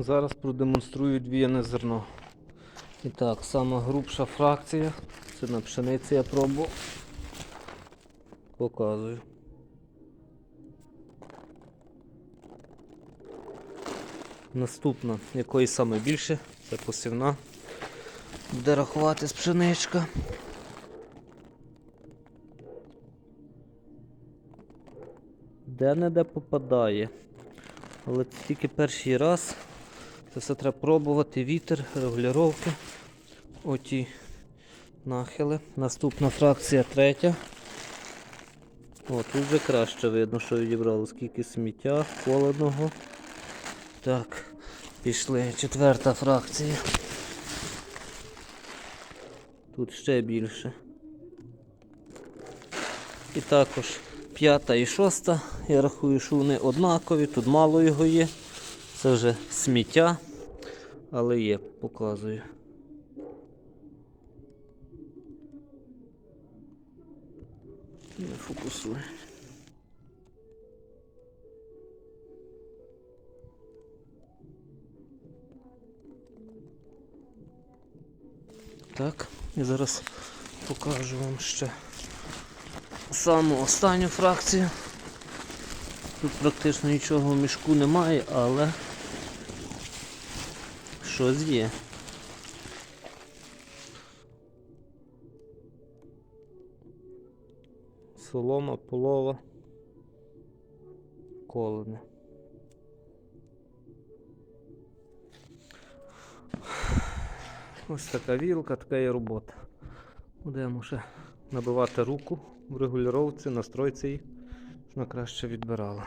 Зараз продемонструю двіяне зерно. І так, сама грубша фракція. Це на пшениці я пробував. Показую. Наступна, якої саме більше, це посівна. Буде рахувати з пшеничка. Де-не-де попадає. Але це тільки перший раз. Це все треба пробувати. Вітер, регулювання. Оті нахили. Наступна фракція третя. О, тут вже краще видно, що відібрали, скільки сміття холодного. Так, пішли. Четверта фракція. Тут ще більше. І також п'ята і шоста. Я рахую, що вони однакові, тут мало його є. Це вже сміття, але є, показую. Не фокусує. Так, і зараз покажу вам ще саму останню фракцію. Тут практично нічого в мішку немає, але щось є. Солома, полова, колене. Ось така вілка, така є робота. Будемо ще набивати руку в регулювання, настройці її, вона краще відбирала.